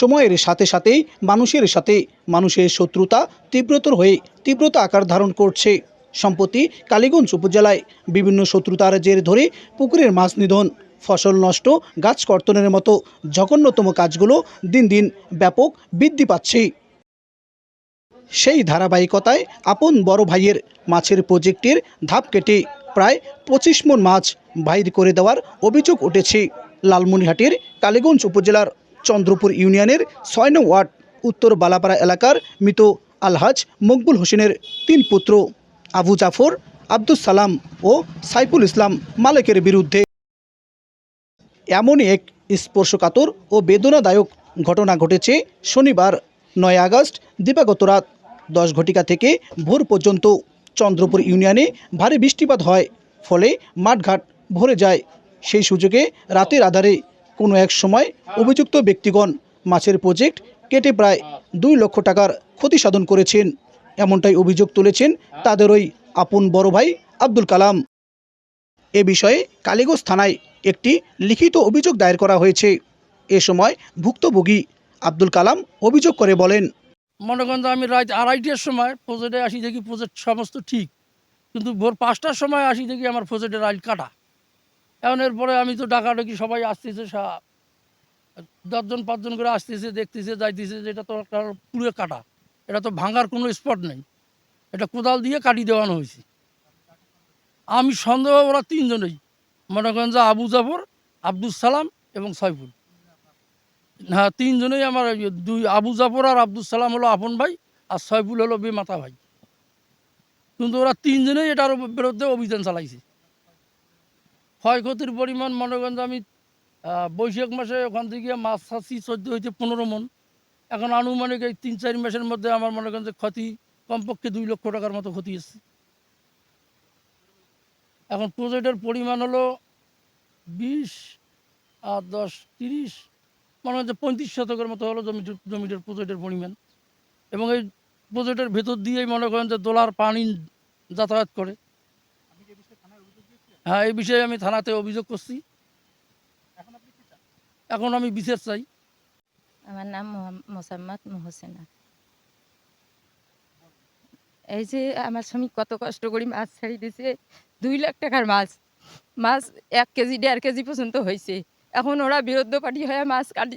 সময়ের সাথে সাথেই, মানুষের সাথে। মানুষের শত্রুতা তীব্রতর হয়ে তীব্রতা আকার ধারণ করছে। সম্প্রতি কালীগঞ্জ উপজেলায় বিভিন্ন শত্রুতার জের ধরে পুকুরের মাছ নিধন, ফসল নষ্ট, গাছ কর্তনের মতো জঘন্যতম কাজগুলো দিন দিন ব্যাপক বৃদ্ধি পাচ্ছে। সেই ধারাবাহিকতায় আপন বড় ভাইয়ের মাছের প্রজেক্টের ধাপ কেটে প্রায় পঁচিশ মন মাছ বাইর করে দেওয়ার অভিযোগ উঠেছে। লালমনিহাটের কালীগঞ্জ উপজেলার চন্দ্রপুর ইউনিয়নের ছয় ওয়ার্ড, উত্তর বালাপাড়া এলাকার মৃত আলহাজ মকবুল হোসেনের তিন পুত্র আবু জাফর, আব্দুস সালাম ও সাইফুল ইসলাম মালেকের বিরুদ্ধে এমনই এক স্পর্শকাতর ও বেদনাদায়ক ঘটনা ঘটেছে শনিবার নয় আগস্ট, দিবাগত রাত দশ ঘটিকা থেকে ভোর পর্যন্ত। চন্দ্রপুর ইউনিয়নে ভারী বৃষ্টিপাত হয়, ফলে মাঠঘাট ভরে যায়। সেই সুযোগে রাতের আধারে কোনো এক সময় অভিযুক্ত ব্যক্তিগণ মাছের প্রজেক্ট কেটে প্রায় দুই লক্ষ টাকার ক্ষতি সাধন করেছেন। এমনটাই অভিযোগ তুলেছেন তাদের ওই আপন বড় ভাই আব্দুল কালাম। এ বিষয়ে কালীগঞ্জ থানায় একটি লিখিত অভিযোগ দায়ের করা হয়েছে। এ সময় ভুক্তভোগী আব্দুল কালাম অভিযোগ করে বলেন, মনে আমি রাত আড়াইটের সময় প্রজেক্টে আসি দেখি প্রজেক্ট সমস্ত ঠিক। কিন্তু ভোর পাঁচটার সময় আসি দেখি আমার প্রজেক্টের রাইল কাটা। এখন এরপরে আমি তো ডাকাডাকি সবাই আসতেছে, সা- দশজন, পাঁচজন করে আসতেছে, দেখতেছে, যাইতেছে যে এটা তো একটা পুরো কাটা। এটা তো ভাঙার কোনো স্পট নেই। এটা কোদাল দিয়ে কাটি দেওয়ানো হয়েছে। আমি সন্দেহ ওরা তিনজনেই। মনে করেন যে আবু জাফর আব্দুল সালাম এবং সাইফুল। হ্যাঁ তিনজনেই আমার দুই, আবু জাফর আর আব্দুল সালাম হলো আপন ভাই আর সয়ফুল হলো বেমাতা ভাই। কিন্তু ওরা তিনজনেই এটার বিরুদ্ধে অভিযান চালাইছে। ক্ষয়ক্ষতির পরিমাণ মনে করেন আমি বৈশাখ মাসে ওখান থেকে মাছ ছাড়ছি চোদ্দ হইতে পনেরো মন। এখন আনুমানিক এই তিন চার মাসের মধ্যে আমার মনে করেন যে ক্ষতি কমপক্ষে দুই লক্ষ টাকার মতো ক্ষতি এসছে এখন প্রজেক্টের পরিমাণ হলো বিশ আর দশ, তিরিশ, মনে হচ্ছে পঁয়ত্রিশ শতকের মতো হলো জমিটার জমিটার প্রজেক্টের পরিমাণ। এবং এই প্রজেক্টের ভেতর দিয়েই মনে করেন যে দোলার পানি যাতায়াত করে। হ্যাঁ এই বিষয়ে আমি থানাতে অভিযোগ করছি। এখন আমি বিশেষ চাই। আমার নাম মোসাম্মদ মোহসেনা। এই যে আমার স্বামী কত কষ্ট করে মাছ ছাড়ি দিছে দুই লাখ টাকার মাছ। মাছ এক কেজি দেড় কেজি পর্যন্ত হয়েছে। এখন ওরা বিরুদ্ধ পার্টি হয়ে মাছ কাটি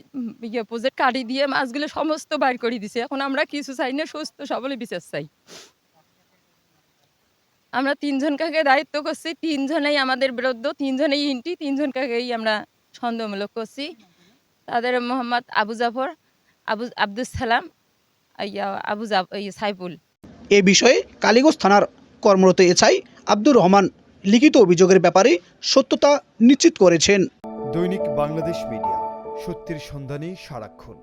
ইয়ে প্রজেক্ট কাটি দিয়ে মাছগুলো সমস্ত বাইর করে দিছে। এখন আমরা কিছু চাই না সুস্থ সবলে বিচার চাই। আমরা তিনজন কাকে দায়িত্ব করছি? তিনজনেই আমাদের বিরুদ্ধ তিনজনেই ইন্টি তিনজন কাকেই আমরা সন্দেহমূলক করছি। তাদের মোহাম্মদ আবু জাফর আবু আব্দুল সালাম আবু সাইফুল। এ বিষয়ে কালীগঞ্জ থানার কর্মরত এসআই আব্দুর রহমান লিখিত অভিযোগের ব্যাপারে সত্যতা নিশ্চিত করেছেন। দৈনিক বাংলাদেশ মিডিয়া সত্যের সন্ধানে সারাক্ষণ।